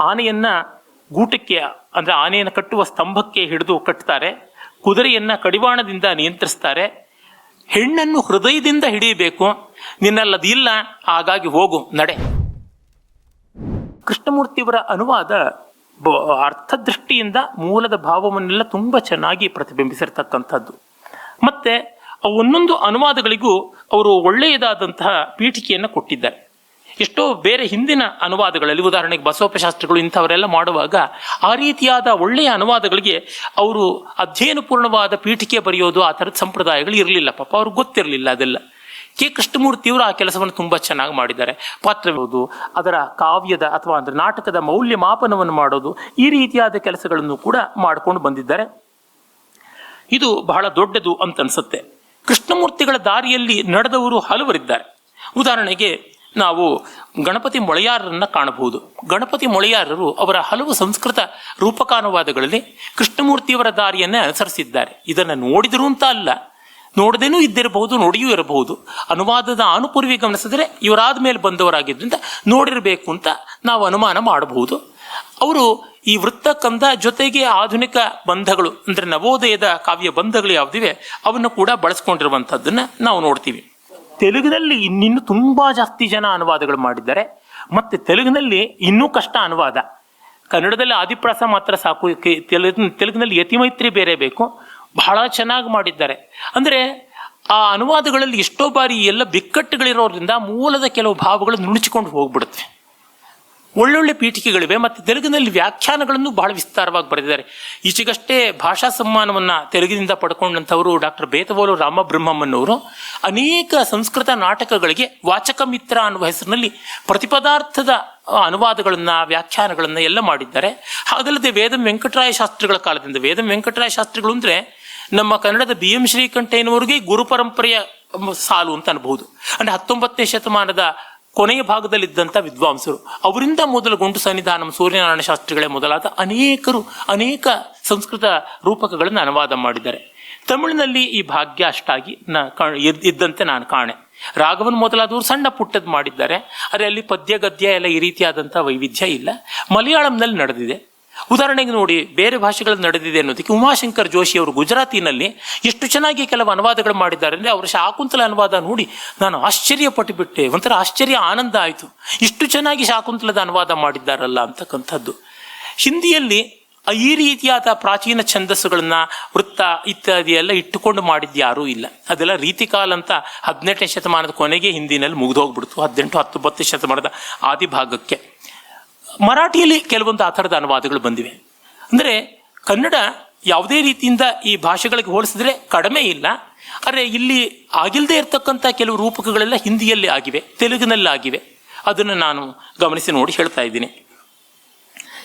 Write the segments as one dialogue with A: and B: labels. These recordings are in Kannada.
A: ಆನೆಯನ್ನ ಗೂಟಕ್ಕೆ, ಅಂದರೆ ಆನೆಯನ್ನು ಕಟ್ಟುವ ಸ್ತಂಭಕ್ಕೆ ಹಿಡಿದು ಕಟ್ತಾರೆ, ಕುದುರೆಯನ್ನು ಕಡಿವಾಣದಿಂದ ನಿಯಂತ್ರಿಸ್ತಾರೆ. ಹೆಣ್ಣನ್ನು ಹೃದಯದಿಂದ ಹಿಡಿಯಬೇಕು, ನಿನ್ನಲ್ಲದಿಲ್ಲ, ಹಾಗಾಗಿ ಹೋಗು, ನಡೆ. ಕೃಷ್ಣಮೂರ್ತಿಯವರ ಅನುವಾದ ಅರ್ಥದೃಷ್ಟಿಯಿಂದ ಮೂಲದ ಭಾವವನ್ನೆಲ್ಲ ತುಂಬ ಚೆನ್ನಾಗಿ ಪ್ರತಿಬಿಂಬಿಸಿರ್ತಕ್ಕಂಥದ್ದು. ಮತ್ತೆ ಒಂದೊಂದು ಅನುವಾದಗಳಿಗೂ ಅವರು ಒಳ್ಳೆಯದಾದಂತಹ ಪೀಠಿಕೆಯನ್ನು ಕೊಟ್ಟಿದ್ದಾರೆ. ಎಷ್ಟೋ ಬೇರೆ ಹಿಂದಿನ ಅನುವಾದಗಳಲ್ಲಿ, ಉದಾಹರಣೆಗೆ ಬಸವಪ್ರಶಾಸ್ತ್ರಿಗಳು ಇಂಥವರೆಲ್ಲ ಮಾಡುವಾಗ ಆ ರೀತಿಯಾದ ಒಳ್ಳೆಯ ಅನುವಾದಗಳಿಗೆ ಅವರು ಅಧ್ಯಯನಪೂರ್ಣವಾದ ಪೀಠಿಕೆ ಬರೆಯೋದು ಆ ಥರದ ಸಂಪ್ರದಾಯಗಳು ಇರಲಿಲ್ಲ. ಪಾಪ ಅವ್ರಿಗೆ ಗೊತ್ತಿರಲಿಲ್ಲ ಅದೆಲ್ಲ. ಕೆ. ಕೃಷ್ಣಮೂರ್ತಿಯವರು ಆ ಕೆಲಸವನ್ನು ತುಂಬ ಚೆನ್ನಾಗಿ ಮಾಡಿದ್ದಾರೆ. ಪಾತ್ರವಿರುವುದು ಅದರ ಕಾವ್ಯದ ಅಥವಾ ಅಂದರೆ ನಾಟಕದ ಮೌಲ್ಯಮಾಪನವನ್ನು ಮಾಡೋದು, ಈ ರೀತಿಯಾದ ಕೆಲಸಗಳನ್ನು ಕೂಡ ಮಾಡಿಕೊಂಡು ಬಂದಿದ್ದಾರೆ. ಇದು ಬಹಳ ದೊಡ್ಡದು ಅಂತ ಅನ್ಸುತ್ತೆ. ಕೃಷ್ಣಮೂರ್ತಿಗಳ ದಾರಿಯಲ್ಲಿ ನಡೆದವರು ಹಲವರಿದ್ದಾರೆ. ಉದಾಹರಣೆಗೆ ನಾವು ಗಣಪತಿ ಮೊಳೆಯಾರರನ್ನು ಕಾಣಬಹುದು. ಗಣಪತಿ ಮೊಳೆಯಾರರು ಅವರ ಹಲವು ಸಂಸ್ಕೃತ ರೂಪಕಾನುವಾದಗಳಲ್ಲಿ ಕೃಷ್ಣಮೂರ್ತಿಯವರ ದಾರಿಯನ್ನೇ ಅನುಸರಿಸಿದ್ದಾರೆ ಇದನ್ನು ನೋಡಿದರೂ ಅಂತ ಅಲ್ಲ, ನೋಡದೇನೂ ಇದ್ದಿರಬಹುದು, ನೋಡಿಯೂ ಇರಬಹುದು. ಅನುವಾದದ ಅನುಪೂರ್ವಿ ಗಮನಿಸಿದರೆ ಇವರಾದ ಮೇಲೆ ಬಂದವರಾಗಿದ್ದರಿಂದ ನೋಡಿರಬೇಕು ಅಂತ ನಾವು ಅನುಮಾನ ಮಾಡಬಹುದು. ಅವರು ಈ ವೃತ್ತಕಂದ ಜೊತೆಗೆ ಆಧುನಿಕ ಬಂಧಗಳು, ಅಂದರೆ ನವೋದಯದ ಕಾವ್ಯ ಬಂಧಗಳು ಯಾವುದಿವೆ, ಅವನ್ನು ಕೂಡ ಬಳಸ್ಕೊಂಡಿರುವಂಥದ್ದನ್ನು ನಾವು ನೋಡ್ತೀವಿ. ತೆಲುಗಿನಲ್ಲಿ ಇನ್ನಿನ್ನು ತುಂಬ ಜಾಸ್ತಿ ಜನ ಅನುವಾದಗಳು ಮಾಡಿದ್ದಾರೆ. ಮತ್ತು ತೆಲುಗಿನಲ್ಲಿ ಇನ್ನೂ ಕಷ್ಟ ಅನುವಾದ. ಕನ್ನಡದಲ್ಲಿ ಆದಿಪ್ರಾಸ ಮಾತ್ರ ಸಾಕು ತೆಲುಗಿನಲ್ಲಿ ಯತಿಮೈತ್ರಿ ಬೇರೆ ಬೇಕು. ಬಹಳ ಚೆನ್ನಾಗಿ ಮಾಡಿದ್ದಾರೆ. ಅಂದರೆ ಆ ಅನುವಾದಗಳಲ್ಲಿ ಎಷ್ಟೋ ಬಾರಿ ಎಲ್ಲ ಬಿಕ್ಕಟ್ಟುಗಳಿರೋದ್ರಿಂದ ಮೂಲದ ಕೆಲವು ಭಾವಗಳು ನುಣುಚಿಕೊಂಡು ಹೋಗ್ಬಿಡುತ್ತೆ. ಒಳ್ಳೊಳ್ಳೆ ಪೀಠಿಕೆಗಳಿವೆ ಮತ್ತು ತೆಲುಗಿನಲ್ಲಿ ವ್ಯಾಖ್ಯಾನಗಳನ್ನು ಬಹಳ ವಿಸ್ತಾರವಾಗಿ ಬರೆದಿದ್ದಾರೆ. ಈಚೆಗಷ್ಟೇ ಭಾಷಾ ಸಮ್ಮಾನವನ್ನು ತೆಲುಗಿನಿಂದ ಪಡ್ಕೊಂಡಂಥವರು ಡಾಕ್ಟರ್ ಬೇತವೋಲು ರಾಮಬ್ರಹ್ಮಮ್ಮನವರು ಅನೇಕ ಸಂಸ್ಕೃತ ನಾಟಕಗಳಿಗೆ ವಾಚಕ ಮಿತ್ರ ಅನ್ನುವ ಹೆಸರಿನಲ್ಲಿ ಪ್ರತಿಪದಾರ್ಥದ ಅನುವಾದಗಳನ್ನು, ವ್ಯಾಖ್ಯಾನಗಳನ್ನು ಎಲ್ಲ ಮಾಡಿದ್ದಾರೆ. ಅದಲ್ಲದೆ ವೇದಂ ವೆಂಕಟರಾಯ ಶಾಸ್ತ್ರಿಗಳ ಕಾಲದಿಂದ, ವೇದಂ ವೆಂಕಟರಾಯ ಶಾಸ್ತ್ರಿಗಳು ಅಂದರೆ ನಮ್ಮ ಕನ್ನಡದ ಬಿ ಎಂ ಶ್ರೀಕಂಠಯ್ಯನವರಿಗೆ ಗುರು ಪರಂಪರೆಯ ಸಾಲು ಅಂತ ಅನ್ಬಹುದು. ಅಂದರೆ ಹತ್ತೊಂಬತ್ತನೇ ಶತಮಾನದ ಕೊನೆಯ ಭಾಗದಲ್ಲಿದ್ದಂಥ ವಿದ್ವಾಂಸರು. ಅವರಿಂದ ಮೊದಲುಗೊಂಡು ಸನ್ನಿಧಾನ, ಸೂರ್ಯನಾರಾಯಣ ಶಾಸ್ತ್ರಿಗಳೇ ಮೊದಲಾದ ಅನೇಕರು, ಅನೇಕ ಸಂಸ್ಕೃತ ರೂಪಕಗಳನ್ನು ಅನುವಾದ ಮಾಡಿದ್ದಾರೆ. ತಮಿಳಿನಲ್ಲಿ ಈ ಭಾಗ್ಯ ಅಷ್ಟಾಗಿ ನಾ ಇದ್ದಂತೆ ನಾನು ಕಾಣೆ. ರಾಘವನ್ ಮೊದಲಾದವರು ಸಣ್ಣ ಪುಟ್ಟದ್ದು ಮಾಡಿದ್ದಾರೆ. ಆದರೆ ಅಲ್ಲಿ ಪದ್ಯ ಗದ್ಯ ಎಲ್ಲ ಈ ರೀತಿಯಾದಂಥ ವೈವಿಧ್ಯ ಇಲ್ಲ. ಮಲಯಾಳಂನಲ್ಲಿ ನಡೆದಿದೆ. ಉದಾಹರಣೆಗೆ ನೋಡಿ, ಬೇರೆ ಭಾಷೆಗಳಲ್ಲಿ ನಡೆದಿದೆ ಅನ್ನೋದಕ್ಕೆ ಉಮಾಶಂಕರ್ ಜೋಶಿ ಅವರು ಗುಜರಾತಿನಲ್ಲಿ ಎಷ್ಟು ಚೆನ್ನಾಗಿ ಕೆಲವು ಅನುವಾದಗಳು ಮಾಡಿದ್ದಾರೆ ಅಂದರೆ ಅವರ ಶಾಕುಂತಲ ಅನುವಾದ ನೋಡಿ, ನಾನು ಆಶ್ಚರ್ಯಪಟ್ಟು ಬಿಟ್ಟೆ, ಒಂಥರ ಆಶ್ಚರ್ಯ, ಆನಂದ ಆಯಿತು. ಇಷ್ಟು ಚೆನ್ನಾಗಿ ಶಾಕುಂತಲದ ಅನುವಾದ ಮಾಡಿದ್ದಾರಲ್ಲ ಅಂತಕ್ಕಂಥದ್ದು. ಹಿಂದಿಯಲ್ಲಿ ಈ ರೀತಿಯಾದ ಪ್ರಾಚೀನ ಛಂದಸ್ಸುಗಳನ್ನ ವೃತ್ತ ಇತ್ಯಾದಿ ಎಲ್ಲ ಇಟ್ಟುಕೊಂಡು ಮಾಡಿದ್ದು ಯಾರೂ ಇಲ್ಲ. ಅದೆಲ್ಲ ರೀತಿಕಾಲ ಅಂತ ಹದಿನೆಂಟನೇ ಶತಮಾನದ ಕೊನೆಗೆ ಹಿಂದಿನಲ್ಲಿ ಮುಗಿದೋಗ್ಬಿಡ್ತು, ಹದಿನೆಂಟು ಹತ್ತೊಂಬತ್ತು ಶತಮಾನದ ಆದಿ ಭಾಗಕ್ಕೆ ಮರಾಠಿಯಲ್ಲಿ ಕೆಲವೊಂದು ಆ ಥರದ ಅನುವಾದಗಳು ಬಂದಿವೆ. ಅಂದರೆ ಕನ್ನಡ ಯಾವುದೇ ರೀತಿಯಿಂದ ಈ ಭಾಷೆಗಳಿಗೆ ಹೋಲಿಸಿದ್ರೆ ಕಡಿಮೆ ಇಲ್ಲ. ಆದರೆ ಇಲ್ಲಿ ಆಗಿಲ್ಲದೆ ಇರತಕ್ಕಂಥ ಕೆಲವು ರೂಪಕಗಳೆಲ್ಲ ಹಿಂದಿಯಲ್ಲಿ ಆಗಿವೆ, ತೆಲುಗಿನಲ್ಲಿ ಆಗಿವೆ. ಅದನ್ನು ನಾನು ಗಮನಿಸಿ ನೋಡಿ ಹೇಳ್ತಾ ಇದ್ದೀನಿ.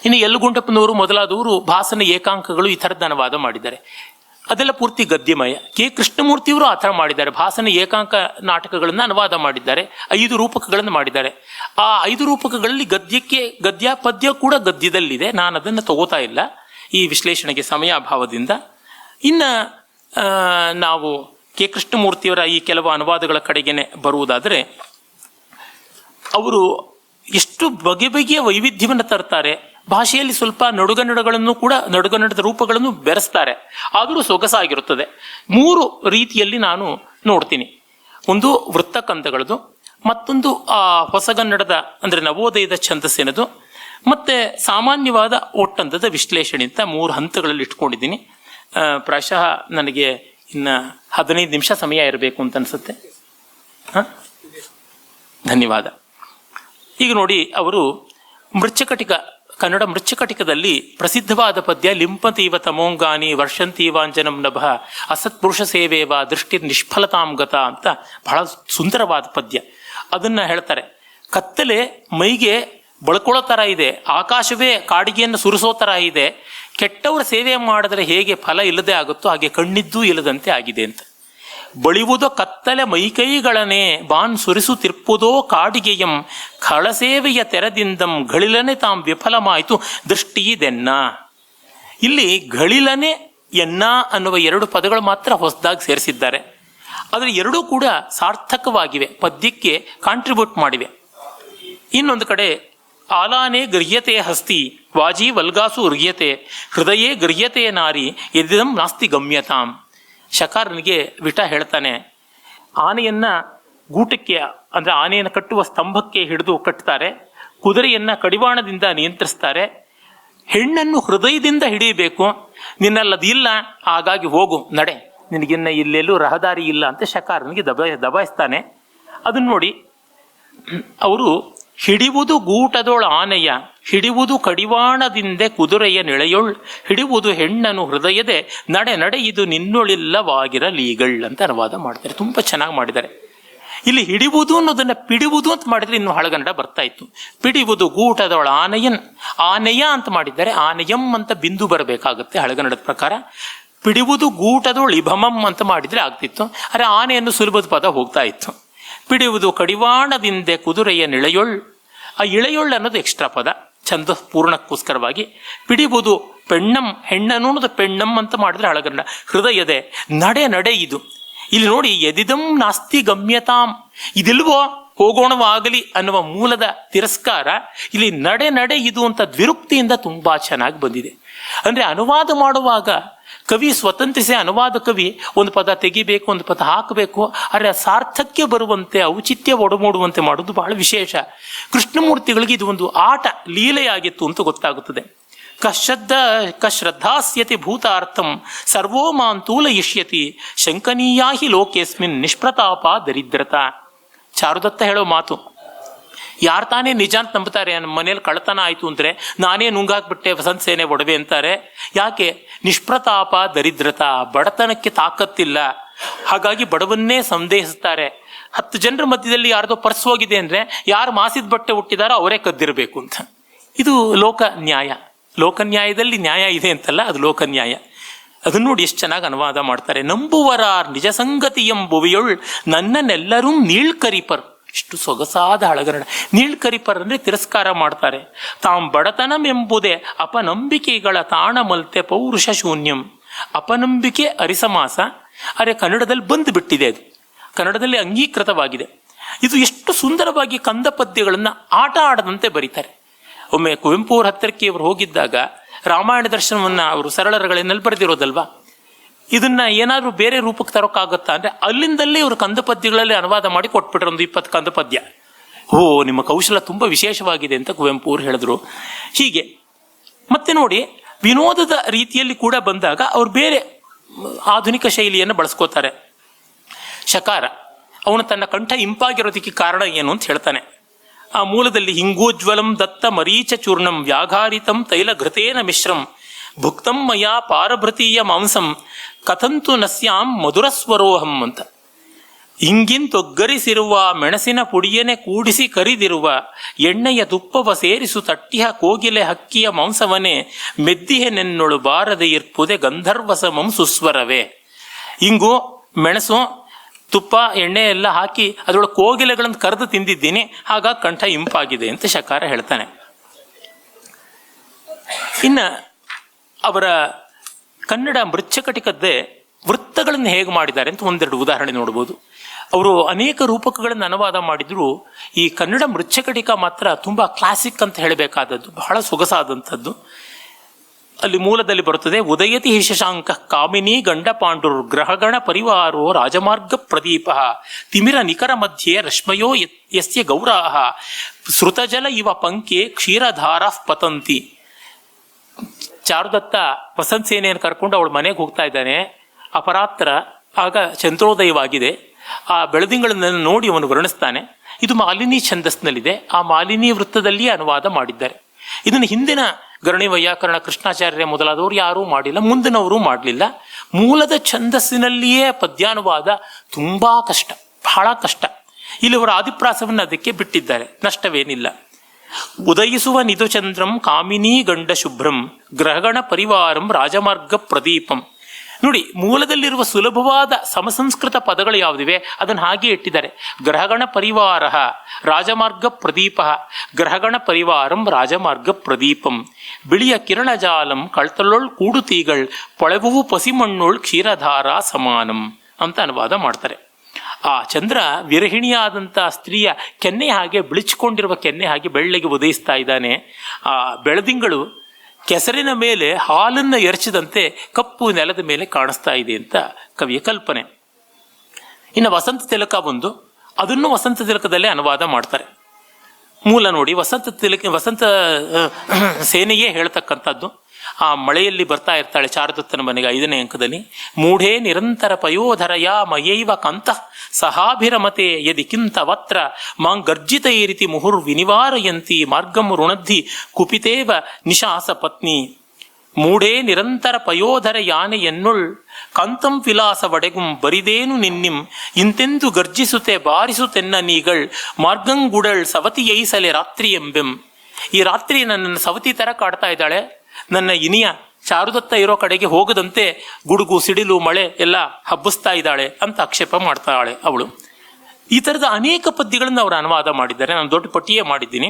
A: ಇನ್ನು ಯಲ್ಲುಗುಂಡಪ್ಪನವರು ಮೊದಲಾದವರು ಭಾಸನ ಏಕಾಂಕಗಳು ಈ ಥರದ ಅನುವಾದ ಮಾಡಿದ್ದಾರೆ. ಅದೆಲ್ಲ ಪೂರ್ತಿ ಗದ್ಯಮಯ. ಕೆ. ಕೃಷ್ಣಮೂರ್ತಿಯವರು ಆ ಥರ ಮಾಡಿದ್ದಾರೆ. ಭಾಸನ ಏಕಾಂಕ ನಾಟಕಗಳನ್ನು ಅನುವಾದ ಮಾಡಿದ್ದಾರೆ. ಐದು ರೂಪಕಗಳನ್ನು ಮಾಡಿದ್ದಾರೆ. ಆ ಐದು ರೂಪಕಗಳಲ್ಲಿ ಗದ್ಯಕ್ಕೆ ಗದ್ಯ ಪದ್ಯ ಕೂಡ ಗದ್ಯದಲ್ಲಿದೆ. ನಾನು ಅದನ್ನು ತಗೋತಾ ಇಲ್ಲ. ಈ ವಿಶ್ಲೇಷಣೆಗೆ ಸಮಯ ಅಭಾವದಿಂದ ಇನ್ನು ನಾವು ಕೆ. ಕೃಷ್ಣಮೂರ್ತಿಯವರ ಈ ಕೆಲವು ಅನುವಾದಗಳ ಕಡೆಗೇನೆ ಬರುವುದಾದರೆ, ಅವರು ಎಷ್ಟು ಬಗೆ ಬಗೆಯ ವೈವಿಧ್ಯವನ್ನು ತರ್ತಾರೆ. ಭಾಷೆಯಲ್ಲಿ ಸ್ವಲ್ಪ ನಡುಗನ್ನಡಗಳನ್ನು ಕೂಡ ನಡುಗನ್ನಡದ ರೂಪಗಳನ್ನು ಬೆರೆಸ್ತಾರೆ. ಆದರೂ ಸೊಗಸಾಗಿರುತ್ತದೆ. ಮೂರು ರೀತಿಯಲ್ಲಿ ನಾನು ನೋಡ್ತೀನಿ. ಒಂದು ವೃತ್ತಕಂದಗಳದು, ಮತ್ತೊಂದು ಆ ಹೊಸಗನ್ನಡದ, ಅಂದರೆ ನವೋದಯದ ಛಂದಸ್ಸಿನದು, ಮತ್ತೆ ಸಾಮಾನ್ಯವಾದ ಒಟ್ಟಂದದ ವಿಶ್ಲೇಷಣೆ ಅಂತ ಮೂರು ಹಂತಗಳಲ್ಲಿ ಇಟ್ಕೊಂಡಿದ್ದೀನಿ. ಪ್ರಾಯಶಃ ನನಗೆ ಇನ್ನು ಹದಿನೈದು ನಿಮಿಷ ಸಮಯ ಇರಬೇಕು ಅಂತ ಅನಿಸುತ್ತೆ. ಹಾಂ? ಧನ್ಯವಾದ. ಈಗ ನೋಡಿ ಅವರು ಮೃಚ್ಛಕಟಿಕ, ಕನ್ನಡ ಮೃಚ್ಛಕಟಿಕದಲ್ಲಿ ಪ್ರಸಿದ್ಧವಾದ ಪದ್ಯ, ಲಿಂಪತೀವ ತಮೋಂಗಾನಿ ವರ್ಷಂತೀವಾಂಜನಂ ನಭ ಅಸತ್ಪುರುಷ ಸೇವೇವ ದೃಷ್ಟಿ ನಿಷ್ಫಲತಾಂಗತ ಅಂತ ಬಹಳ ಸುಂದರವಾದ ಪದ್ಯ. ಅದನ್ನ ಹೇಳ್ತಾರೆ, ಕತ್ತಲೆ ಮೈಗೆ ಬಳ್ಕೊಳ್ಳೋ ಥರ ಇದೆ, ಆಕಾಶವೇ ಕಾಡಿಗೆಯನ್ನು ಸುರಿಸೋ ಥರ ಇದೆ, ಕೆಟ್ಟವರ ಸೇವೆ ಮಾಡಿದ್ರೆ ಹೇಗೆ ಫಲ ಇಲ್ಲದೆ ಆಗುತ್ತೋ ಹಾಗೆ ಕಣ್ಣಿದ್ದೂ ಇಲ್ಲದಂತೆ ಆಗಿದೆ ಅಂತ. ಬಳಿವುದೋ ಕತ್ತಲೆ ಮೈಕೈಗಳನೆ ಬಾನ್ ಸುರಿಸುತ್ತಿರ್ಪುದೋ ಕಾಡಿಗೆಯಂ ಖಳಸೇವೆಯ ತೆರದಿಂದಂ ಗಳಿಲನೆ ತಾಂ ವಿಫಲಮಾಯಿತು ದೃಷ್ಟಿಯಿದೆನ್ನ ಇಲ್ಲಿ ಗಳಿಲನೆ ಎನ್ನ ಅನ್ನುವ ಎರಡು ಪದಗಳು ಮಾತ್ರ ಹೊಸದಾಗಿ ಸೇರಿಸಿದ್ದಾರೆ. ಆದರೆ ಎರಡೂ ಕೂಡ ಸಾರ್ಥಕವಾಗಿವೆ, ಪದ್ಯಕ್ಕೆ ಕಾಂಟ್ರಿಬ್ಯೂಟ್ ಮಾಡಿವೆ. ಇನ್ನೊಂದು ಕಡೆ, ಆಲಾನೆ ಗೃಹ್ಯತೆ ಹಸ್ತಿ, ವಾಜಿ ವಲ್ಗಾಸು ಗೃಹ್ಯತೆ ಹೃದಯೇ ಗೃಹ್ಯತೆ ನಾರಿ, ಎದಿದಂ ನಾಸ್ತಿ ಗಮ್ಯತಾಂ. ಶಕಾರನಿಗೆ ವಿಟ ಹೇಳ್ತಾನೆ, ಆನೆಯನ್ನ ಗೂಟಕ್ಕೆ, ಅಂದ್ರೆ ಆನೆಯನ್ನು ಕಟ್ಟುವ ಸ್ತಂಭಕ್ಕೆ ಹಿಡಿದು ಕಟ್ತಾರೆ, ಕುದುರೆಯನ್ನು ಕಡಿವಾಣದಿಂದ ನಿಯಂತ್ರಿಸ್ತಾರೆ, ಹೆಣ್ಣನ್ನು ಹೃದಯದಿಂದ ಹಿಡಿಯಬೇಕು ನಿನ್ನಲ್ಲದಿಲ್ಲ ಹಾಗಾಗಿ ಹೋಗು, ನಡೆ, ನಿನಗಿನ್ನ ಇಲ್ಲೆಲ್ಲೂ ರಹದಾರಿ ಇಲ್ಲ ಅಂತ ಶಕಾರನಿಗೆ ದಬ ದಬಾಯಿಸ್ತಾನೆ. ಅದನ್ನ ನೋಡಿ, ಅವರು ಹಿಡಿಯುವುದು ಗೂಟದೊಳ ಆನೆಯ, ಹಿಡಿವುದು ಕಡಿವಾಣದಿಂದೆ ಕುದುರೆಯ ನೆಳೆಯೊಳ್, ಹಿಡಿವುದು ಹೆಣ್ಣನು ಹೃದಯದೆ, ನಡೆ ನಡೆ ಇದು ನಿನ್ನೊಳಿಲ್ಲವಾಗಿರಲೀಗಳ್ ಅಂತ ಅನುವಾದ ಮಾಡ್ತಾರೆ. ತುಂಬ ಚೆನ್ನಾಗಿ ಮಾಡಿದ್ದಾರೆ. ಇಲ್ಲಿ ಹಿಡಿವುದು ಅನ್ನೋದನ್ನ ಪಿಡಿವುದು ಅಂತ ಮಾಡಿದ್ರೆ ಇನ್ನು ಹಳಗನ್ನಡ ಬರ್ತಾ ಇತ್ತು. ಪಿಡಿವುದು ಗೂಟದೊಳ ಆನೆಯನ್, ಆನೆಯ ಅಂತ ಮಾಡಿದ್ದಾರೆ. ಆನೆಯಂ ಅಂತ ಬಿಂದು ಬರಬೇಕಾಗುತ್ತೆ ಹಳಗನ್ನಡದ ಪ್ರಕಾರ. ಪಿಡಿವುದು ಗೂಟದೊಳ ಇಭಮಂ ಅಂತ ಮಾಡಿದರೆ ಆಗ್ತಿತ್ತು. ಅರೆ ಆನೆಯನ್ನು ಸುಲಭದ ಪದ ಹೋಗ್ತಾ ಇತ್ತು. ಪಿಡಿಯುವುದು ಕಡಿವಾಣದಿಂದೆ ಕುದುರೆಯ ನಿಳೆಯೊಳ್ ಆ ಇಳೆಯೊಳ್ ಅನ್ನೋದು ಎಕ್ಸ್ಟ್ರಾ ಪದ. ಚಂದ ಪೂರ್ಣಕ್ಕೋಸ್ಕರವಾಗಿ. ಪೆಣ್ಣಂ ಹೆಣ್ಣನು ಅನ್ನೋದು ಪೆಣ್ಣಂ ಅಂತ ಮಾಡಿದ್ರೆ ಹಳಗನ್ನಡ ಹೃದಯದೆ, ನಡೆ ನಡೆ ಇದು. ಇಲ್ಲಿ ನೋಡಿ, ಎದಿದಂ ನಾಸ್ತಿ ಗಮ್ಯತಾಂ. ಇದಿಲ್ವೋ ಹೋಗೋಣವಾಗಲಿ ಅನ್ನುವ ಮೂಲದ ತಿರಸ್ಕಾರ. ಇಲ್ಲಿ ನಡೆ ನಡೆ ಇದು ಅಂತ ದ್ವಿರುಕ್ತಿಯಿಂದ ತುಂಬಾ ಚೆನ್ನಾಗಿ ಬಂದಿದೆ. ಅಂದ್ರೆ ಅನುವಾದ ಮಾಡುವಾಗ ಕವಿ ಸ್ವತಂತ್ರಿಸಿ ಅನುವಾದ ಕವಿ ಒಂದು ಪದ ತೆಗಿಬೇಕು, ಒಂದು ಪದ ಹಾಕಬೇಕು, ಆದರೆ ಸಾರ್ಥಕ್ಯ ಬರುವಂತೆ, ಔಚಿತ್ಯ ಒಡಮೂಡುವಂತೆ ಮಾಡೋದು ಬಹಳ ವಿಶೇಷ. ಕೃಷ್ಣಮೂರ್ತಿಗಳಿಗೆ ಇದು ಒಂದು ಆಟ, ಲೀಲೆಯಾಗಿತ್ತು ಅಂತ ಗೊತ್ತಾಗುತ್ತದೆ. ಕಶ್ರದ್ಧ, ಕಶ್ರದ್ಧಾಸ್ಯತಿ ಭೂತಾರ್ಥಂ ಸರ್ವೋ ಮಾಂತೂಲ ಇಷ್ಯತಿ ಶಂಕನೀಯಾ ಹಿ ಲೋಕೇಸ್ಮಿನ್ ನಿಷ್ಪ್ರತಾಪ ದರಿದ್ರತ. ಚಾರುದತ್ತ ಹೇಳೋ ಮಾತು ಯಾರು ತಾನೇ ನಿಜ ಅಂತ ನಂಬ್ತಾರೆ? ನಮ್ಮ ಮನೇಲಿ ಕಳ್ಳತನ ಆಯಿತು ಅಂದರೆ ನಾನೇ ನುಂಗಾಕ್ಬಿಟ್ಟೆ ವಸಂತ ಸೇನೆ ಒಡವೆ ಅಂತಾರೆ. ಯಾಕೆ? ನಿಷ್ಪ್ರತಾಪ, ದರಿದ್ರತಾ, ಬಡತನಕ್ಕೆ ತಾಕತ್ತಿಲ್ಲ. ಹಾಗಾಗಿ ಬಡವನ್ನೇ ಸಂದೇಹಿಸ್ತಾರೆ. ಹತ್ತು ಜನರ ಮಧ್ಯದಲ್ಲಿ ಯಾರ್ದೋ ಪರ್ಸ್ ಹೋಗಿದೆ ಅಂದರೆ ಯಾರು ಮಾಸಿದ ಬಟ್ಟೆ ಹುಟ್ಟಿದಾರೋ ಅವರೇ ಕದ್ದಿರಬೇಕು ಅಂತ. ಇದು ಲೋಕ ನ್ಯಾಯ. ಲೋಕನ್ಯಾಯದಲ್ಲಿ ನ್ಯಾಯ ಇದೆ ಅಂತಲ್ಲ, ಅದು ಲೋಕನ್ಯಾಯ ಅದನ್ನು ನೋಡಿ ಎಷ್ಟು ಚೆನ್ನಾಗಿ ಅನುವಾದ ಮಾಡ್ತಾರೆ. ನಂಬುವರಾರ್ ನಿಜ ಸಂಗತಿ ಎಂಬುವಿಯೊಳ್ ನನ್ನನ್ನೆಲ್ಲರೂ ನೀಳ್ಕರಿಪರ್. ಇಷ್ಟು ಸೊಗಸಾದ ಹಳಗರಣ. ಅಂದರೆ ತಿರಸ್ಕಾರ ಮಾಡ್ತಾರೆ. ತಾಂ ಬಡತನಮೆಂಬುದೇ ಅಪನಂಬಿಕೆಗಳ ತಾಣ ಮಲ್ತೆ ಪೌರುಷ ಶೂನ್ಯಂ. ಅಪನಂಬಿಕೆ ಅರಿಸಮಾಸ. ಅರೆ ಕನ್ನಡದಲ್ಲಿ ಬಂದು ಬಿಟ್ಟಿದೆ ಅದು. ಕನ್ನಡದಲ್ಲಿ ಅಂಗೀಕೃತವಾಗಿದೆ. ಇದು ಎಷ್ಟು ಸುಂದರವಾಗಿ ಕಂದ ಪದ್ಯಗಳನ್ನು ಆಟ ಆಡದಂತೆ ಬರೀತಾರೆ. ಒಮ್ಮೆ ಕುವೆಂಪು ಅವ್ರ ಹತ್ತಿರಕ್ಕೆ ಇವರು ಹೋಗಿದ್ದಾಗ ರಾಮಾಯಣ ದರ್ಶನವನ್ನ ಅವರು ಸರಳರಗಳಿನಲ್ಲಿ ಬರೆದಿರೋದಲ್ವಾ ಇದನ್ನ ಏನಾದರೂ ಬೇರೆ ರೂಪಕ್ಕೆ ತರೋಕ್ಕಾಗತ್ತಾ ಅಂದ್ರೆ ಅಲ್ಲಿಂದಲ್ಲೇ ಇವರು ಕಂದ ಪದ್ಯಗಳಲ್ಲಿ ಅನುವಾದ ಮಾಡಿ ಕೊಟ್ಬಿಟ್ರು ಒಂದು ಇಪ್ಪತ್ತು ಕಂದ ಪದ್ಯ. ಓ ನಿಮ್ಮ ಕೌಶಲ ತುಂಬಾ ವಿಶೇಷವಾಗಿದೆ ಅಂತ ಕುವೆಂಪು ಅವರು ಹೇಳಿದ್ರು. ಹೀಗೆ, ಮತ್ತೆ ನೋಡಿ, ವಿನೋದದ ರೀತಿಯಲ್ಲಿ ಕೂಡ ಬಂದಾಗ ಅವ್ರು ಬೇರೆ ಆಧುನಿಕ ಶೈಲಿಯನ್ನು ಬಳಸ್ಕೋತಾರೆ. ಶಕಾರ, ಅವನು ತನ್ನ ಕಂಠ ಇಂಪಾಗಿರೋದಕ್ಕೆ ಕಾರಣ ಏನು ಅಂತ ಹೇಳ್ತಾನೆ. ಆ ಮೂಲದಲ್ಲಿ ಹಿಂಗೋಜ್ವಲಂ ದತ್ತ ಮರೀಚ ಚೂರ್ಣಂ ವ್ಯಾಘಾರಿತಂ ತೈಲ ಘೃತೇನ ಮಿಶ್ರಂ ಭುಕ್ತಂ ಮಯಾ ಪಾರಭೃತೀಯ ಮಾಂಸಂ ಕಥಂತು ನಸ್ಯಾಂ ಮಧುರಸ್ವರೋಹಂ ಅಂತ. ಇಂಗಿಂತೊಗ್ಗರಿಸಿರುವ ಮೆಣಸಿನ ಪುಡಿಯನೆ ಕೂಡಿಸಿ ಕರಿದಿರುವ ಎಣ್ಣೆಯ ತುಪ್ಪವ ಸೇರಿಸು ತಟ್ಟಿಹ ಕೋಗಿಲೆ ಹಕ್ಕಿಯ ಮಾಂಸವನೇ ಮೆದ್ದಿಹೆ ನೆನ್ನೊಳು ಬಾರದೆ ಇರ್ಪುದೆ ಗಂಧರ್ವಸ ಮಂಸುಸ್ವರವೇ. ಇಂಗು ಮೆಣಸು, ತುಪ್ಪ, ಎಣ್ಣೆ ಎಲ್ಲ ಹಾಕಿ ಅದರೊಳಗೆ ಕೋಗಿಲೆಗಳನ್ನು ಕರೆದು ತಿಂದಿದ್ದೀನಿ, ಹಾಗಾಗಿ ಕಂಠ ಇಂಪಾಗಿದೆ ಅಂತ ಶಕಾರ ಹೇಳ್ತಾನೆ. ಇನ್ನ ಅವರ ಕನ್ನಡ ಮೃಚ್ಛಕಟಿಕದ್ದೇ ವೃತ್ತಗಳನ್ನು ಹೇಗೆ ಮಾಡಿದ್ದಾರೆ ಅಂತ ಒಂದೆರಡು ಉದಾಹರಣೆ ನೋಡ್ಬೋದು ಅವರು ಅನೇಕ ರೂಪಕಗಳನ್ನು ಅನುವಾದ ಮಾಡಿದ್ರು. ಈ ಕನ್ನಡ ಮೃಚ್ಛಕಟಿಕ ಮಾತ್ರ ತುಂಬಾ ಕ್ಲಾಸಿಕ್ ಅಂತ ಹೇಳಬೇಕಾದದ್ದು, ಬಹಳ ಸೊಗಸಾದಂಥದ್ದು. ಅಲ್ಲಿ ಮೂಲದಲ್ಲಿ ಬರುತ್ತದೆ, ಉದಯತಿ ಶಶಾಂಕ ಕಾಮಿನಿ ಗಂಡ ಪಾಂಡುರ್ ಗ್ರಹಗಣ ಪರಿವಾರೋ ರಾಜಮಾರ್ಗ ಪ್ರದೀಪ ತಿಮಿರ ನಿಖರ ಮಧ್ಯೆ ರಶ್ಮಯೋ ಯಸ್ಯ ಗೌರಾಹ, ಶ್ರುತಜಲ ಇವ ಪಂಕೆ ಕ್ಷೀರಧಾರಾ ಪತಂತಿ. ಚಾರುದತ್ತ ವಸಂತ ಸೇನೆಯನ್ನು ಕರ್ಕೊಂಡು ಅವಳ ಮನೆಗೆ ಹೋಗ್ತಾ ಇದ್ದಾನೆ. ಅಪರಾತ್ರ ಆಗ ಚಂದ್ರೋದಯವಾಗಿದೆ. ಆ ಬೆಳದಿಂಗಳನ್ನು ನೋಡಿ ಅವನು ವರ್ಣಿಸ್ತಾನೆ. ಇದು ಮಾಲಿನಿ ಛಂದಸ್ನಲ್ಲಿದೆ ಆ ಮಾಲಿನಿ ವೃತ್ತದಲ್ಲಿ ಅನುವಾದ ಮಾಡಿದ್ದಾರೆ. ಇದನ್ನು ಹಿಂದಿನ ಗರಣಿ ವೈಯಾಕರಣ ಕೃಷ್ಣಾಚಾರ್ಯ ಮೊದಲಾದವರು ಯಾರೂ ಮಾಡಿಲ್ಲ, ಮುಂದಿನವರು ಮಾಡಲಿಲ್ಲ. ಮೂಲದ ಛಂದಸ್ಸಿನಲ್ಲಿಯೇ ಪದ್ಯಾನುವಾದ ತುಂಬಾ ಕಷ್ಟ, ಬಹಳ ಕಷ್ಟ. ಇಲ್ಲಿ ಅವರ ಆದಿಪ್ರಾಸವನ್ನು ಅದಕ್ಕೆ ಬಿಟ್ಟಿದ್ದಾರೆ. ನಷ್ಟವೇನಿಲ್ಲ. ಉದಯಿಸುವ ನಿಧುಚಂದ್ರಂ ಕಾಮಿನಿ ಗಂಡ ಶುಭ್ರಂ, ಗ್ರಹಗಣ ಪರಿವಾರಂ ರಾಜಮಾರ್ಗ ಪ್ರದೀಪಂ. ನೋಡಿ, ಮೂಲದಲ್ಲಿರುವ ಸುಲಭವಾದ ಸಮಸಂಸ್ಕೃತ ಪದಗಳು ಯಾವುದಿವೆ? ಅದನ್ನು ಹಾಗೆ ಇಟ್ಟಿದ್ದಾರೆ. ಗ್ರಹಗಣ ಪರಿವಾರ ರಾಜಮಾರ್ಗ ಪ್ರದೀಪ, ಗ್ರಹಗಣ ಪರಿವಾರಂ ರಾಜಮಾರ್ಗ ಪ್ರದೀಪಂ. ಬಿಳಿಯ ಕಿರಣಜಾಲಂ ಕಳ್ತಲೊಳ್ ಕೂಡುತೀಗಳ್ ಪೊಳೆವುವು ಪಸಿಮಣ್ಣೊಳ್ ಕ್ಷೀರಧಾರ ಸಮಾನಂ ಅಂತ ಅನುವಾದ ಮಾಡ್ತಾರೆ. ಆ ಚಂದ್ರ ವಿರಹಿಣಿಯಾದಂಥ ಸ್ತ್ರೀಯ ಕೆನ್ನೆ ಹಾಗೆ ಬಿಳಿಚಿಕೊಂಡಿರುವ ಕೆನ್ನೆ ಹಾಗೆ ಬೆಳ್ಳಗೆ ಉದಯಿಸ್ತಾ ಇದ್ದಾನೆ. ಆ ಬೆಳದಿಂಗಳು ಕೆಸರಿನ ಮೇಲೆ ಹಾಲನ್ನು ಎರಚಿದಂತೆ ಕಪ್ಪು ನೆಲದ ಮೇಲೆ ಕಾಣಿಸ್ತಾ ಇದೆ ಅಂತ ಕವಿಯ ಕಲ್ಪನೆ. ಇನ್ನು ವಸಂತ ತಿಲಕ ಬಂದು ಅದನ್ನು ವಸಂತ ತಿಲಕದಲ್ಲೇ ಅನುವಾದ ಮಾಡ್ತಾರೆ. ಮೂಲ ನೋಡಿ ವಸಂತ ತಿಲಕ, ವಸಂತ ಸೇನೆಯೇ ಹೇಳ್ತಕ್ಕಂಥದ್ದು. ಆ ಮಳೆಯಲ್ಲಿ ಬರ್ತಾ ಇರ್ತಾಳೆ ಚಾರುದತ್ತನ ಮನೆಗೆ ಐದನೇ ಅಂಕದಲ್ಲಿ. ಮೂಢೇ ನಿರಂತರ ಪಯೋಧರಯ ಮಯೈವ ಕಂತ ಸಹಾಭಿರಮತೆ ಯದಿ ಕಿಂತ ವತ್ರ ಮಾಂ ಗರ್ಜಿತ ರೀತಿ ಮುಹುರ್ ವಿನಿವಾರಯಂತಿ ಮಾರ್ಗಂ ಋಣದ್ಧಿ ಕುಪಿತೇವ ನಿಶಾಸ ಪತ್ನಿ. ಮೂಡೇ ನಿರಂತರ ಪಯೋಧರ ಯಾನೆ ಎನ್ನುಳ್ ಕಂತಂ ವಿಲಾಸ ಒಡೆಗುಂ ಬರಿದೇನು ನಿನ್ನಿಂ ಇಂತೆಂದು ಗರ್ಜಿಸುತ್ತೆ ಬಾರಿಸುತ್ತೆನ್ನ ನೀಗಳ್ ಮಾರ್ಗಂಗುಡಳ್ ಸವತಿಯೈಸಲೆ ರಾತ್ರಿ ಎಂಬೆಂ. ಈ ರಾತ್ರಿ ನನ್ನನ್ನು ಸವತಿ ತರ ಕಾಡ್ತಾ ಇದ್ದಾಳೆ. ನನ್ನ ಇನಿಯ ಚಾರುದತ್ತ ಇರೋ ಕಡೆಗೆ ಹೋಗದಂತೆ ಗುಡುಗು, ಸಿಡಿಲು, ಮಳೆ ಎಲ್ಲ ಹಬ್ಬಿಸ್ತಾ ಇದ್ದಾಳೆ ಅಂತ ಆಕ್ಷೇಪ ಮಾಡ್ತಾಳೆ ಅವಳು. ಈ ಥರದ ಅನೇಕ ಪದ್ಯಗಳನ್ನು ಅವರು ಅನುವಾದ ಮಾಡಿದ್ದಾರೆ. ನಾನು ದೊಡ್ಡ ಪಟ್ಟಿಯೇ ಮಾಡಿದ್ದೀನಿ.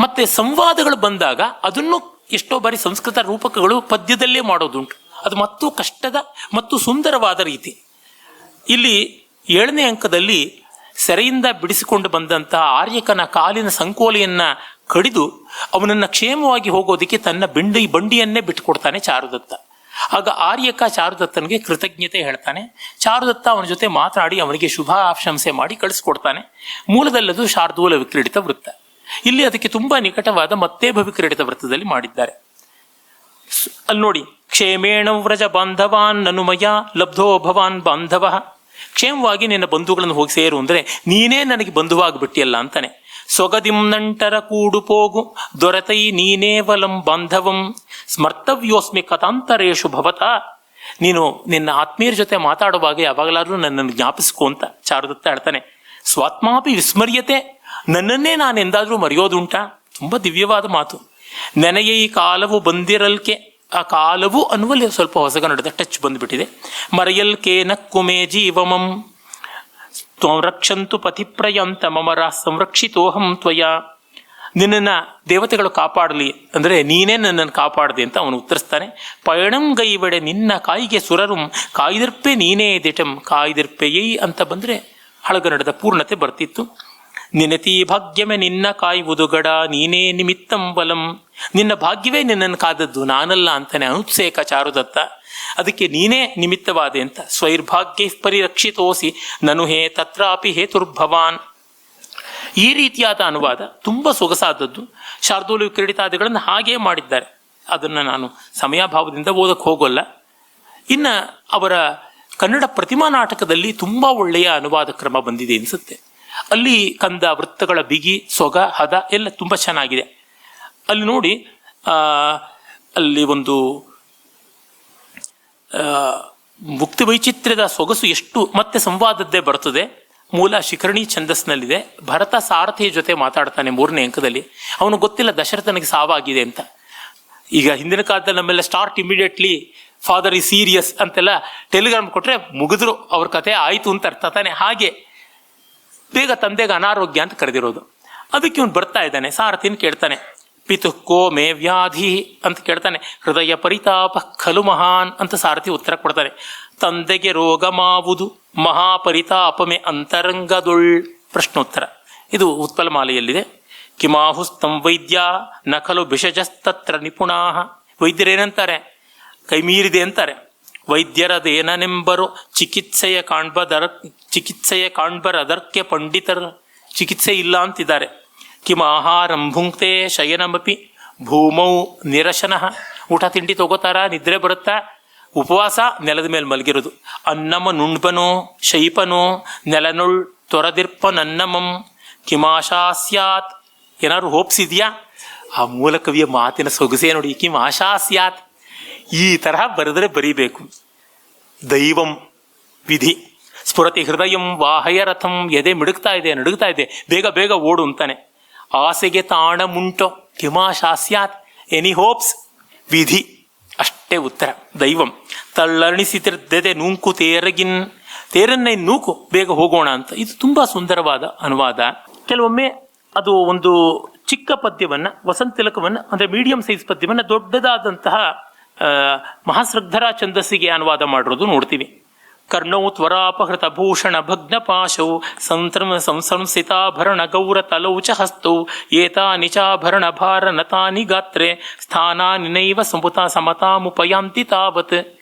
A: ಮತ್ತೆ ಸಂವಾದಗಳು ಬಂದಾಗ ಅದನ್ನು ಎಷ್ಟೋ ಬಾರಿ ಸಂಸ್ಕೃತ ರೂಪಕಗಳು ಪದ್ಯದಲ್ಲೇ ಮಾಡೋದುಂಟು. ಅದು ಮತ್ತು ಕಷ್ಟದ ಮತ್ತು ಸುಂದರವಾದ ರೀತಿ. ಇಲ್ಲಿ ಏಳನೇ ಅಂಕದಲ್ಲಿ ಸೆರೆಯಿಂದ ಬಿಡಿಸಿಕೊಂಡು ಬಂದಂತಹ ಆರ್ಯಕನ ಕಾಲಿನ ಸಂಕೋಲೆಯನ್ನ ಕಡಿದು ಅವನನ್ನ ಕ್ಷೇಮವಾಗಿ ಹೋಗೋದಕ್ಕೆ ತನ್ನ ಬಿಂಡಿ ಬಂಡಿಯನ್ನೇ ಬಿಟ್ಟುಕೊಡ್ತಾನೆ ಚಾರುದತ್ತ. ಆಗ ಆರ್ಯಕ ಚಾರುದತ್ತನಿಗೆ ಕೃತಜ್ಞತೆ ಹೇಳ್ತಾನೆ. ಚಾರುದತ್ತ ಅವನ ಜೊತೆ ಮಾತನಾಡಿ ಅವನಿಗೆ ಶುಭಾಶಂಸೆ ಮಾಡಿ ಕಳಿಸ್ಕೊಡ್ತಾನೆ. ಮೂಲದಲ್ಲದು ಶಾರ್ದೂಲ ವಿಕ್ರೀಡಿತ ವೃತ್ತ. ಇಲ್ಲಿ ಅದಕ್ಕೆ ತುಂಬಾ ನಿಕಟವಾದ ಮತ್ತೆ ಭವಿಕ್ರೀಡಿತ ವೃತ್ತದಲ್ಲಿ ಮಾಡಿದ್ದಾರೆ. ಅಲ್ಲಿ ನೋಡಿ, ಕ್ಷೇಮೇಣ ವ್ರಜ ಬಾಂಧವಾನ್ ನನುಮಯ ಲಬ್ಧೋ ಭವಾನ್ ಬಾಂಧವ. ಕ್ಷೇಮವಾಗಿ ನಿನ್ನ ಬಂಧುಗಳನ್ನು ಹೋಗಿ ಸೇರು ಅಂದ್ರೆ ನೀನೇ ನನಗೆ ಬಂಧುವಾಗಿಬಿಟ್ಟಿಯಲ್ಲ ಅಂತಾನೆ. ಸೊಗದಿಂ ನಂಟರ ಕೂಡು ಪೋಗು, ದೊರೆತೈ ನೀನೇವಲಂ ಬಾಂಧವಂ. ಸ್ಮರ್ತವ್ಯೋಸ್ಮಿ ಕಥಾಂತರೇಶು ಭವತ. ನೀನು ನಿನ್ನ ಆತ್ಮೀಯರ ಜೊತೆ ಮಾತಾಡುವಾಗ ಯಾವಾಗಲಾದ್ರೂ ನನ್ನನ್ನು ಜ್ಞಾಪಿಸ್ಕೊ ಅಂತ ಚಾರುದತ್ತ ಹೇಳ್ತಾನೆ. ಸ್ವಾತ್ಮಾಪಿ ವಿಸ್ಮರ್ಯತೆ, ನನ್ನನ್ನೇ ನಾನು ಎಂದಾದರೂ ಮರೆಯೋದುಂಟಾ? ತುಂಬಾ ದಿವ್ಯವಾದ ಮಾತು. ನನಗೆ ಈ ಕಾಲವು ಬಂದಿರಲ್ಕೆ, ಆ ಕಾಲವು ಅನ್ನುವಲ್ಲಿ ಸ್ವಲ್ಪ ಹೊಸಗನ್ನಡದ ಟಚ್ ಬಂದ್ಬಿಟ್ಟಿದೆ. ಮರೆಯಲ್ಕೆ ನಕ್ಕುಮೇ ಜೀವಮಂ. ತ್ವಂ ರಕ್ಷಂತು ಪಥಿಪ್ರಯಂತ ಮಮರ ಸಂರಕ್ಷಿತೋಹಂ ತ್ವಯ. ನಿನ್ನನ್ನು ದೇವತೆಗಳು ಕಾಪಾಡಲಿ, ಅಂದರೆ ನೀನೇ ನನ್ನನ್ನು ಕಾಪಾಡದೆ ಅಂತ ಅವನು ಉತ್ತರಿಸ್ತಾನೆ. ಪಯಣಂ ಗೈವಡೆ ನಿನ್ನ ಕಾಯಿಗೆ ಸುರರುಂ, ಕಾಯ್ದಿರ್ಪೆ ನೀನೇ ದಿಟಂ, ಕಾಯ್ದಿರ್ಪೆಯೈ ಅಂತ ಬಂದರೆ ಹಳಗನ್ನಡದ ಪೂರ್ಣತೆ ಬರ್ತಿತ್ತು. ನಿನತಿ ಭಾಗ್ಯಮೆ ನಿನ್ನ ಕಾಯುವುದುಗಡ ನೀನೇ ನಿಮಿತ್ತಂ ಬಲಂ. ನಿನ್ನ ಭಾಗ್ಯವೇ ನಿನ್ನನ್ನು ಕಾದದ್ದು ನಾನಲ್ಲ ಅಂತಾನೆ ಅನುತ್ಸೇಕ ಚಾರುದತ್ತ. ಅದಕ್ಕೆ ನೀನೇ ನಿಮಿತ್ತವಾದೆ ಅಂತ ಸ್ವೈರ್ಭಾಗ್ಯ ಪರಿರಕ್ಷಿತೋಸಿ ನನು ಹೇ ತತ್ರಾಪಿ ಹೇತುರ್ಭವಾನ್ ಈ ರೀತಿಯಾದ ಅನುವಾದ ತುಂಬ ಸೊಗಸಾದದ್ದು. ಶಾರ್ದೂಲು ಕ್ರೀಡಿತಾದಿಗಳನ್ನು ಹಾಗೇ ಮಾಡಿದ್ದಾರೆ. ಅದನ್ನು ನಾನು ಸಮಯಾಭಾವದಿಂದ ಓದಕ್ಕೆ ಹೋಗೋಲ್ಲ. ಇನ್ನು ಅವರ ಕನ್ನಡ ಪ್ರತಿಮಾ ನಾಟಕದಲ್ಲಿ ತುಂಬ ಒಳ್ಳೆಯ ಅನುವಾದ ಕ್ರಮ ಬಂದಿದೆ ಅನಿಸುತ್ತೆ ಅಲ್ಲಿ ಕಂದ ವೃತ್ತಗಳ ಬಿಗಿ, ಸೊಗ, ಹದ ಎಲ್ಲ ತುಂಬ ಚೆನ್ನಾಗಿದೆ. ಅಲ್ಲಿ ನೋಡಿ ಅಲ್ಲಿ ಒಂದು ಮುಕ್ತಿ ವೈಚಿತ್ರ್ಯದ ಸೊಗಸು ಎಷ್ಟು ಮತ್ತೆ ಸಂವಾದದ್ದೇ ಬರ್ತದೆ. ಮೂಲ ಶಿಖರಣಿ ಛಂದಸ್ನಲ್ಲಿದೆ ಭರತ ಸಾರಥಿಯ ಜೊತೆ ಮಾತಾಡ್ತಾನೆ ಮೂರನೇ ಅಂಕದಲ್ಲಿ. ಅವನು ಗೊತ್ತಿಲ್ಲ ದಶರಥನಿಗೆ ಸಾವಾಗಿದೆ ಅಂತ. ಈಗ ಹಿಂದಿನ ಕಾಲದಲ್ಲಿ ನಮ್ಮೆಲ್ಲ ಸ್ಟಾರ್ಟ್ ಇಮಿಡಿಯೇಟ್ಲಿ ಫಾದರ್ ಈ ಸೀರಿಯಸ್ ಅಂತೆಲ್ಲ ಟೆಲಿಗ್ರಾಮ್ ಕೊಟ್ಟರೆ ಮುಗಿದ್ರು ಅವ್ರ ಕತೆ, ಆಯಿತು ಅಂತ ಅರ್ಥ ತಾನೆ. ಹಾಗೆ ಬೇಗ ತಂದೆಗೆ ಅನಾರೋಗ್ಯ ಅಂತ ಕರೆದಿರೋದು. ಅದಕ್ಕೆ ಇವನು ಬರ್ತಾ ಇದ್ದಾನೆ ಸಾರಥಿನ ಕೇಳ್ತಾನೆ. ಪಿತು ಕೋ ಮೇ ವ್ಯಾಧಿ ಅಂತ ಕೇಳ್ತಾನೆ. ಹೃದಯ ಪರಿತಾಪ ಖಲು ಮಹಾನ್ ಅಂತ ಸಾರಥಿ ಉತ್ತರ ಕೊಡ್ತಾನೆ. ತಂದೆಗೆ ರೋಗ ಮಾವುದು ಮಹಾಪರಿತಾಪಮೆ ಅಂತರಂಗದೊಳ್ ಪ್ರಶ್ನೋತ್ತರ. ಇದು ಉತ್ಪಲಮಾಲೆಯಲ್ಲಿದೆ. ಕಿಮಾಹುಸ್ತಂ ವೈದ್ಯ ನಕಲು ಬಿಷಜಸ್ತತ್ರ ನಿಪುಣಾಹ. ನಿಪುಣಾ ವೈದ್ಯರೇನಂತಾರೆ? ಕೈ ಮೀರಿದೆ ಅಂತಾರೆ. ವೈದ್ಯರದೇನೆಂಬರು ಚಿಕಿತ್ಸೆಯ ಕಾಣ್ಬದರ, ಚಿಕಿತ್ಸೆಯ ಕಾಣ್ಬರದರ್ಕ್ಯ ಪಂಡಿತರ ಚಿಕಿತ್ಸೆ ಇಲ್ಲ ಅಂತಿದ್ದಾರೆ. ಕಿಮ ಆಹಾರಂ ಭುಂಕ್ತೆ ಶಯನಮಪಿ ಭೂಮೌ ನಿರಶನಃ. ಊಟ, ತಿಂಡಿ ತಗೋತಾರ? ನಿದ್ರೆ ಬರುತ್ತಾ? ಉಪವಾಸ ನೆಲದ ಮೇಲೆ ಮಲಗಿರೋದು ಅನ್ನಮ ನುಣ್ಬನೋ, ಶೈಪನೋ, ನೆಲನುಳ್ ತೊರದಿರ್ಪ ನನ್ನಮಂ. ಕಿಮಾಶಾ ಸ್ಯಾತ್ ಏನಾದ್ರು ಹೋಪ್ಸ್ ಇದೆಯಾ? ಆ ಮೂಲ ಕವಿಯ ಮಾತಿನ ಸೊಗಸೇ ನೋಡಿ. ಕಿಮ್ ಆಶಾ ಸ್ಯಾತ್ ಈ ತರಹ ಬರೆದ್ರೆ ಬರೀಬೇಕು. ದೈವಂ ವಿಧಿ. ಸ್ಫುರತಿ ಹೃದಯಂ ವಾಹಯ ರಥಂ ಎದೆ ಮಿಡುಕ್ತಾ ಇದೆ, ನಡುಗ್ತಾ ಇದೆ, ಬೇಗ ಬೇಗ ಓಡು ಅಂತಾನೆ. ಆಸೆಗೆ ತಾಣ ಮುಂಟೋ ಕಿಮಾಶಾ ಸ್ಯಾತ್ ಎನಿ ಹೋಪ್ಸ್, ವಿಧಿ. ಅಷ್ಟೇ ಉತ್ತರ. ದೈವಂ. ತಳ್ಳಣಿಸಿತಿರ್ದದೆ ನೂಂಕು ತೇರಗಿನ್. ತೇರನ್ನೇ ನೂಕು, ಬೇಗ ಹೋಗೋಣ ಅಂತ. ಇದು ತುಂಬಾ ಸುಂದರವಾದ ಅನುವಾದ. ಕೆಲವೊಮ್ಮೆ ಅದು ಒಂದು ಚಿಕ್ಕ ಪದ್ಯವನ್ನ, ವಸಂತ ತಿಲಕವನ್ನ, ಅಂದ್ರೆ ಮೀಡಿಯಂ ಸೈಜ್ ಪದ್ಯವನ್ನ ದೊಡ್ಡದಾದಂತಹ ಮಹಾಶ್ರದ್ಧರ ಛಂದಸ್ಸಿಗೆ ಅನುವಾದ ಮಾಡಿರೋದು ನೋಡ್ತೀವಿ. ಕರ್ಣೌ ತ್ವರಾಪಹೃತ ಭೂಷಣ ಭಗ್ನ ಪಾಶೌ ಸಂತ್ರ ಸಂಸಂಸಿತಾಭರಣ ಗೌರ ತಲೌ ಚ ಹಸ್ತೌ ಏತಾ ನಿಚಾಭರಣ ಭಾರ ನತಾನಿ ಗಾತ್ರೆ ಸ್ಥಾನಾನಿನೈವ ಸಮುತ ಸಮತಾಮುಪಯಾಂತಿ ತಾವತ್.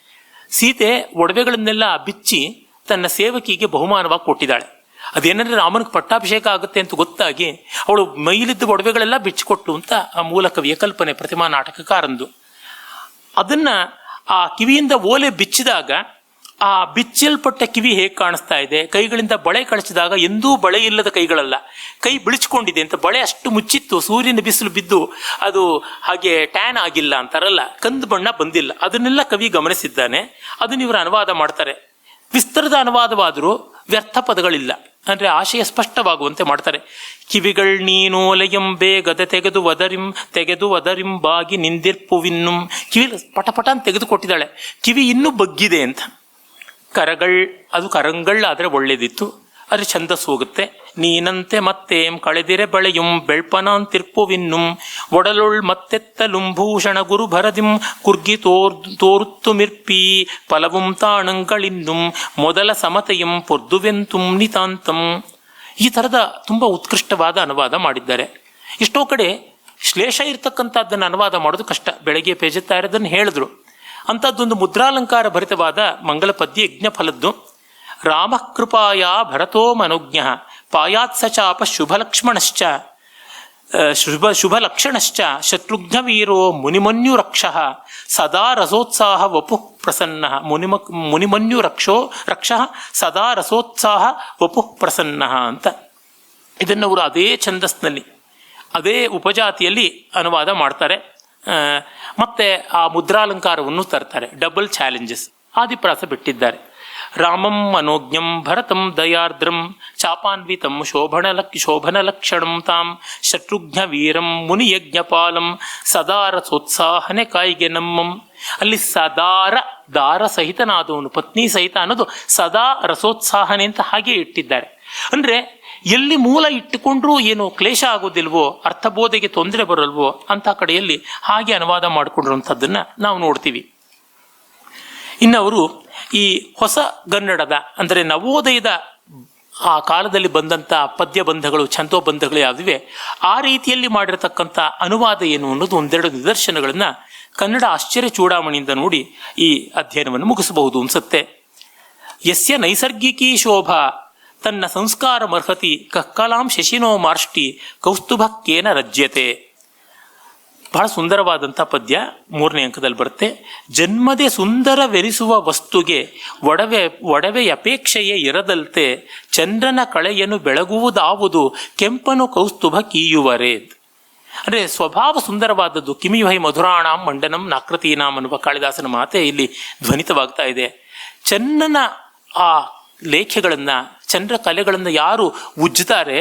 A: ಸೀತೆ ಒಡವೆಗಳನ್ನೆಲ್ಲ ಬಿಚ್ಚಿ ತನ್ನ ಸೇವಕಿಗೆ ಬಹುಮಾನವಾಗಿ ಕೊಟ್ಟಿದ್ದಾಳೆ. ಅದೇನಂದ್ರೆ ರಾಮನಿಗೆ ಪಟ್ಟಾಭಿಷೇಕ ಆಗುತ್ತೆ ಅಂತ ಗೊತ್ತಾಗಿ ಅವಳು ಮೈಲಿದ್ದ ಒಡವೆಗಳೆಲ್ಲ ಬಿಚ್ಚಿಕೊಟ್ಟು ಅಂತ ಆ ಮೂಲ ಕವಿಯ ಕಲ್ಪನೆ, ಪ್ರತಿಮಾ ನಾಟಕಕಾರಂದು. ಅದನ್ನ ಆ ಕಿವಿಯಿಂದ ಓಲೆ ಬಿಚ್ಚಿದಾಗ ಆ ಬಿಚ್ಚಲ್ಪಟ್ಟ ಕಿವಿ ಹೇಗೆ ಕಾಣಿಸ್ತಾ ಇದೆ? ಕೈಗಳಿಂದ ಬಳೆ ಕಳಿಸಿದಾಗ ಎಂದೂ ಬಳೆ ಇಲ್ಲದ ಕೈಗಳಲ್ಲ. ಕೈ ಬಿಳಿಸ್ಕೊಂಡಿದೆ ಅಂತ ಬಳೆ ಅಷ್ಟು ಮುಚ್ಚಿತ್ತು, ಸೂರ್ಯನ ಬಿಸಿಲು ಬಿದ್ದು ಅದು ಹಾಗೆ ಟ್ಯಾನ್ ಆಗಿಲ್ಲ ಅಂತಾರಲ್ಲ, ಕಂದು ಬಣ್ಣ ಬಂದಿಲ್ಲ. ಅದನ್ನೆಲ್ಲ ಕವಿ ಗಮನಿಸಿದ್ದಾನೆ. ಅದನ್ನ ಇವರು ಅನುವಾದ ಮಾಡ್ತಾರೆ. ವಿಸ್ತರದ ಅನುವಾದವಾದರೂ ವ್ಯರ್ಥ ಪದಗಳಿಲ್ಲ. ಅಂದ್ರೆ ಆಶಯ ಸ್ಪಷ್ಟವಾಗುವಂತೆ ಮಾಡ್ತಾರೆ. ಕಿವಿಗಳ್ ನೀನೋಲೆಯಂ ಬೇಗದೆ ತೆಗೆದು ಒದರಿಂ, ತೆಗೆದು ಒದರಿಂಬಾಗಿ ನಿಂದಿರ್ಪುವಿನ್ನುಂ. ಕಿವಿ ಪಟಪಟ ಪಟ ಅಂತ ತೆಗೆದುಕೊಟ್ಟಿದ್ದಾಳೆ ಕಿವಿ ಇನ್ನೂ ಬಗ್ಗಿದೆ ಅಂತ. ಕರಗಳ್, ಅದು ಕರಂಗಳ್ ಆದರೆ ಒಳ್ಳೇದಿತ್ತು. ಆದರೆ ಛಂದಸ್ಸು ಹೋಗುತ್ತೆ. ನೀನಂತೆ ಮತ್ತೆಂ ಕಳೆದಿರೆ ಬಳೆಯುಂ ಬೆಳ್ಪನಾಂತಿರ್ಪುವಿನ್ನುಂ ಒಡಲುಳ್ ಮತ್ತೆತ್ತ ಭೂಷಣ ಗುರು ಭರದಿಂ ಕುರ್ಗಿ ತೋರ್ ತೋರುತ್ತು ಮಿರ್ಪಿ ಫಲವುಂ ತಾಣಂಗಳಿನ್ನುಂ ಮೊದಲ ಸಮತೆಯಂ ಪೊರ್ದುವೆಂತುಂ ನಿತಾಂತಂ. ಈ ಥರದ ತುಂಬ ಉತ್ಕೃಷ್ಟವಾದ ಅನುವಾದ ಮಾಡಿದ್ದಾರೆ. ಎಷ್ಟೋ ಕಡೆ ಶ್ಲೇಷ ಇರತಕ್ಕಂಥದ್ದನ್ನು ಅನುವಾದ ಮಾಡೋದು ಕಷ್ಟ. ಬೆಳಗ್ಗೆ ಪೇಜುತ್ತಾ ಇರೋದನ್ನು ಹೇಳಿದ್ರು. ಅಂಥದ್ದೊಂದು ಮುದ್ರಾಲಂಕಾರ ಭರಿತವಾದ ಮಂಗಲ ಪದ್ಯ ಯಜ್ಞ ಫಲದ್ದು. ರಾಮ ಕೃಪಾಯ ಭರತೋ ಮನೋಜ್ಞ. ಪಾಯಾತ್ಸ ಸಚಾಪ ಶುಭಲಕ್ಷ್ಮಣಶ್ಚ ಶುಭ, ಶುಭಲಕ್ಷಣಶ್ಚ, ಶತ್ರುಘ್ನವೀರೋ ವೀರೋ ಮುನಿಮನ್ಯು ರಕ್ಷ ಸದಾ ರಸೋತ್ಸಾಹ ವಪು ಪ್ರಸನ್ನ, ಮುನಿಮ ಮುನಿಮನ್ಯು ರಕ್ಷೋ ರಕ್ಷ ಸದಾ ರಸೋತ್ಸಾಹ ವಪು ಪ್ರಸನ್ನ ಅಂತ. ಇದನ್ನು ಅವರು ಅದೇ ಛಂದಸ್ನಲ್ಲಿ ಅದೇ ಉಪಜಾತಿಯಲ್ಲಿ ಅನುವಾದ ಮಾಡ್ತಾರೆ. ಮತ್ತೆ ಆ ಮುದ್ರಾಲಂಕಾರವನ್ನು ತರ್ತಾರೆ, ಡಬಲ್ ಚಾಲೆಂಜಸ್, ಆದಿಪ್ರಾಸ ಬಿಟ್ಟಿದ್ದಾರೆ. ರಾಮಂ ಮನೋಜ್ಞಂ ಭರತಂ ದಯಾರ್ದ್ರಂ ಚಾಪಾನ್ವಿತಂ ಶೋಭಣಲಕ್ ಶೋಭನಲಕ್ಷಣಂ ತಾಂ ಶತ್ರುಘ್ನ ವೀರಂ ಮುನಿಯಜ್ಞಪಾಲಂ ಸದಾ ಸೋತ್ಸಾಹನೆ ಕಾಯಿಗೆ ನಮ್ಮಂ. ಅಲ್ಲಿ ಸದಾರ ದಾರ ಸಹಿತನಾದವನು, ಪತ್ನಿ ಸಹಿತ ಅನ್ನೋದು ಸದಾ ರಸೋತ್ಸಾಹನೆ ಅಂತ ಹಾಗೆ ಇಟ್ಟಿದ್ದಾರೆ. ಅಂದ್ರೆ ಎಲ್ಲಿ ಮೂಲ ಇಟ್ಟುಕೊಂಡ್ರೂ ಏನು ಕ್ಲೇಶ ಆಗೋದಿಲ್ವೋ, ಅರ್ಥಬೋಧೆಗೆ ತೊಂದರೆ ಬರಲ್ವೋ ಅಂತ ಕಡೆಯಲ್ಲಿ ಹಾಗೆ ಅನುವಾದ ಮಾಡಿಕೊಂಡಿರುವಂಥದ್ದನ್ನು ನಾವು ನೋಡ್ತೀವಿ. ಇನ್ನು ಅವರು ಈ ಹೊಸ ಗನ್ನಡದ ಅಂದರೆ ನವೋದಯದ ಆ ಕಾಲದಲ್ಲಿ ಬಂದಂಥ ಪದ್ಯಬಂಧಗಳು, ಛಂದೋಬಂಧಗಳು ಯಾವುದಿವೆ, ಆ ರೀತಿಯಲ್ಲಿ ಮಾಡಿರತಕ್ಕಂಥ ಅನುವಾದ ಏನು ಅನ್ನೋದು ಒಂದೆರಡು ನಿದರ್ಶನಗಳನ್ನು ಕನ್ನಡ ಆಶ್ಚರ್ಯ ಚೂಡಾಮಣಿಯಿಂದ ನೋಡಿ ಈ ಅಧ್ಯಯನವನ್ನು ಮುಗಿಸಬಹುದು ಅನ್ಸುತ್ತೆ. ಯಸ್ಯ ನೈಸರ್ಗಿಕೀ ಶೋಭಾ, ತನ್ನ ಸಂಸ್ಕಾರ ಮರ್ಹತಿ ಕಕ್ಕಲಾಂ ಶಶಿನೋ ಮಾರ್ಷ್ಟಿ ಕೌಸ್ತುಭಕ್ಕೇನ ರಜ್ಯತೆ. ಬಹಳ ಸುಂದರವಾದಂಥ ಪದ್ಯ ಮೂರನೇ ಅಂಕದಲ್ಲಿ ಬರುತ್ತೆ. ಜನ್ಮದೇ ಸುಂದರವೆರಿಸುವ ವಸ್ತುಗೆ ಒಡವೆ ಒಡವೆ ಅಪೇಕ್ಷೆಯೇ ಇರದಲ್ತೆ, ಚಂದ್ರನ ಕಳೆಯನ್ನು ಬೆಳಗುವುದಾವುದು ಕೆಂಪನು ಕೌಸ್ತುಭ ಕೀಯುವರೇ. ಅಂದರೆ ಸ್ವಭಾವ ಸುಂದರವಾದದ್ದು ಕಿಮಿವೈ ಮಧುರಾಣಂ ಮಂಡನಂ ನಾಕೃತೀನಾಂ ಅನ್ನುವ ಕಾಳಿದಾಸನ ಮಾತೆ ಇಲ್ಲಿ ಧ್ವನಿತವಾಗ್ತಾ ಇದೆ. ಚಂದ್ರನ ಆ ಲೇಖೆಗಳನ್ನು, ಚಂದ್ರ ಕಲೆಗಳನ್ನು ಯಾರು ಉಜ್ಜುತ್ತಾರೆ?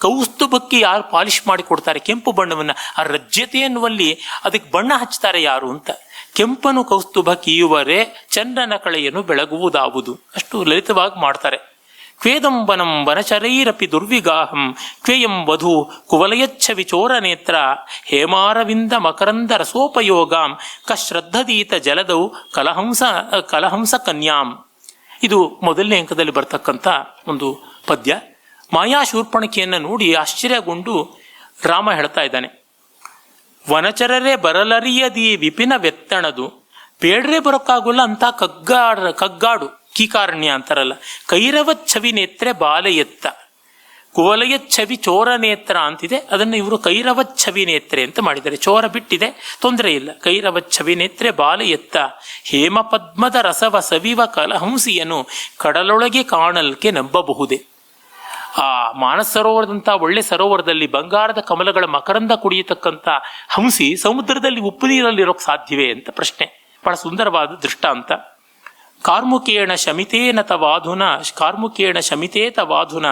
A: ಕೌಸ್ತುಭಕ್ಕೆ ಯಾರು ಪಾಲಿಶ್ ಮಾಡಿ ಕೊಡ್ತಾರೆ ಕೆಂಪು ಬಣ್ಣವನ್ನು. ಆ ರಜ್ಜತೆ ಎನ್ನುವಲ್ಲಿ ಅದಕ್ಕೆ ಬಣ್ಣ ಹಚ್ತಾರೆ ಯಾರು ಅಂತ. ಕೆಂಪನು ಕೌಸ್ತುಭ ಕೀಯುವರೆ ಚಂದ್ರನ ಕಳೆಯನ್ನು ಬೆಳಗುವುದಾವುದು. ಅಷ್ಟು ಲಲಿತವಾಗಿ ಮಾಡ್ತಾರೆ. ಕ್ವೇದಂಬನಂ ವನಚರೈರಪಿ ದುರ್ವಿಗಾಹಂ. ಕ್ವೇಯಂ ವಧು ಕುವಲಯಚ್ಛವಿ ಚೋರನೇತ್ರ ಹೇಮಾರವಿಂದ ಮಕರಂದ ರಸೋಪಯೋಗಾಂ ಕಶ್ರದ್ಧದೀತ ಜಲದೌ ಕಲಹಂಸ ಕಲಹಂಸ ಕನ್ಯಾಂ. ಇದು ಮೊದಲನೇ ಅಂಕದಲ್ಲಿ ಬರ್ತಕ್ಕಂಥ ಒಂದು ಪದ್ಯ. ಮಾಯಾ ಶೂರ್ಪಣಿಕೆಯನ್ನು ನೋಡಿ ಆಶ್ಚರ್ಯಗೊಂಡು ರಾಮ ಹೇಳ್ತಾ ಇದ್ದಾನೆ, ವನಚರರೇ ಬರಲರಿಯದಿ ವಿಪಿನ ವೆತ್ತಣದು ಬೇಡ್ರೆ ಬರೋಕ್ಕಾಗೋಲ್ಲ ಅಂತ ಕಗ್ಗಾಡ ಕಗ್ಗಾಡು, ಕೀಕಾರಣ್ಯ ಅಂತಾರಲ್ಲ ಕೈರವ ಛವಿ ನೇತ್ರೆ ಬಾಲಯತ್ತ ಕುವಲಯ ಛವಿ ಚೋರ ನೇತ್ರ ಅಂತಿದೆ, ಅದನ್ನು ಇವರು ಕೈರವ ಛವಿ ನೇತ್ರೆ ಅಂತ ಮಾಡಿದ್ದಾರೆ, ಚೋರ ಬಿಟ್ಟಿದೆ, ತೊಂದರೆ ಇಲ್ಲ ಕೈರವ ಛವಿ ನೇತ್ರೆ ಬಾಲಯತ್ತ ಹೇಮ ಪದ್ಮದ ರಸವ ಸವಿವ ಕಲಹಂಸಿಯನ್ನು ಕಡಲೊಳಗೆ ಕಾಣಲ್ಕೆ ನಂಬಬಹುದೇ. ಆ ಮಾನಸ ಸರೋವರದಂಥ ಒಳ್ಳೆ ಸರೋವರದಲ್ಲಿ ಬಂಗಾರದ ಕಮಲಗಳ ಮಕರಂದ ಕುಡಿಯತಕ್ಕಂಥ ಹಂಸಿ ಸಮುದ್ರದಲ್ಲಿ ಉಪ್ಪು ನೀರಲ್ಲಿರೋಕೆ ಸಾಧ್ಯವೇ ಅಂತ ಪ್ರಶ್ನೆ. ಬಹಳ ಸುಂದರವಾದ ದೃಷ್ಟಾಂತ. ಕಾರ್ಮುಕೇಣ ಶಮಿತೇನ ತವಾಧುನ, ಕಾರ್ಮುಕೇಣ ಶಮಿತೇತ ವಾಧುನ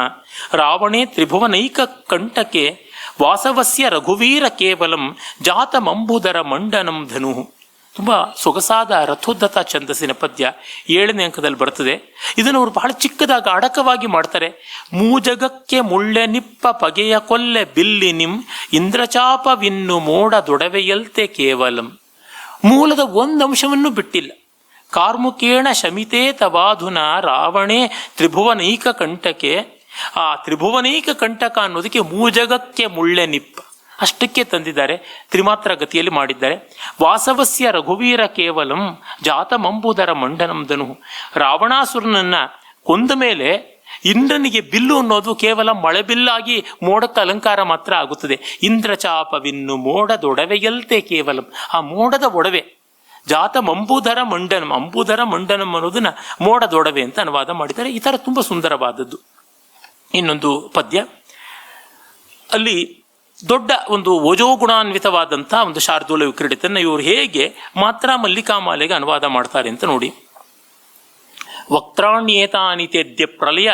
A: ರಾವಣೇ ತ್ರಿಭುವನೈಕ ಕಂಟಕೆ, ವಾಸವಸ್ಯ ರಘುವೀರ ಕೇವಲಂ ಜಾತಮಂಬುದರ ಮಂಡನಂ ಧನು. ತುಂಬ ಸೊಗಸಾದ ರಥೋದ್ಧತ ಛಂದಸ್ಸಿನ ಪದ್ಯ ಏಳನೇ ಅಂಕದಲ್ಲಿ ಬರ್ತದೆ ಇದನ್ನು ಅವರು ಬಹಳ ಚಿಕ್ಕದಾಗಿ ಅಡಕವಾಗಿ ಮಾಡ್ತಾರೆ. ಮೂಜಗಕ್ಕೆ ಮುಳ್ಳೆ ನಿಪ್ಪ ಪಗೆಯ ಕೊಲ್ಲೆ ಬಿಲ್ಲಿ ನಿಮ್, ಇಂದ್ರಚಾಪವಿನ್ನು ಮೋಡ ದೊಡವೆಯಲ್ತೆ ಕೇವಲಂ. ಮೂಲದ ಒಂದು ಅಂಶವನ್ನು ಬಿಟ್ಟಿಲ್ಲ. ಕಾರ್ಮುಕೇಣ ಶಮಿತೆ ತವಾಧುನ ರಾವಣೇ ತ್ರಿಭುವನೈಕ ಕಂಟಕೆ. ಆ ತ್ರಿಭುವನೈಕ ಕಂಟಕ ಅನ್ನೋದಕ್ಕೆ ಮೂಜಗಕ್ಕೆ ಮುಳ್ಳೆ ನಿಪ್ಪ. ಅಷ್ಟಕ್ಕೆ ತಂದಿದ್ದಾರೆ ತ್ರಿಮಾತ್ರ ಗತಿಯಲ್ಲಿ ಮಾಡಿದ್ದಾರೆ. ವಾಸವಸ್ಯ ರಘುವೀರ ಕೇವಲಂ ಜಾತಮಂಬುದರ ಮಂಡನಂದನು. ರಾವಣಾಸುರನನ್ನ ಕೊಂದ ಮೇಲೆ ಇಂದ್ರನಿಗೆ ಬಿಲ್ಲು ಅನ್ನೋದು ಕೇವಲ ಮಳೆಬಿಲ್ಲಾಗಿ ಮೋಡಕ್ಕೆ ಅಲಂಕಾರ ಮಾತ್ರ ಆಗುತ್ತದೆ. ಇಂದ್ರಚಾಪವಿನ್ನು ಮೋಡದೊಡವೆಯಲ್ತೆ ಕೇವಲ. ಆ ಮೋಡದ ಒಡವೆ, ಜಾತ ಮಂಬೂಧರ ಮಂಡನಂ, ಅಂಬುಧರ ಮಂಡನಂ ಅನ್ನೋದನ್ನ ಮೋಡದೊಡವೆ ಅಂತ ಅನುವಾದ ಮಾಡಿದ್ದಾರೆ. ಈ ಥರ ತುಂಬ ಸುಂದರವಾದದ್ದು. ಇನ್ನೊಂದು ಪದ್ಯ. ಅಲ್ಲಿ ದೊಡ್ಡ ಒಂದು ಓಜೋಗುಣಾನ್ವಿತವಾದಂಥ ಒಂದು ಶಾರ್ದೂಲ ವಿಕ್ರೀಡಿತನ್ನು ಇವರು ಹೇಗೆ ಮಾತ್ರ ಮಲ್ಲಿಕಾಮಾಲೆಗೆ ಅನುವಾದ ಮಾಡ್ತಾರೆ ಅಂತ ನೋಡಿ. ವಕ್ತಾಣ್ಯೇತಾನಿ ತೇದ್ಯ ಪ್ರಲಯ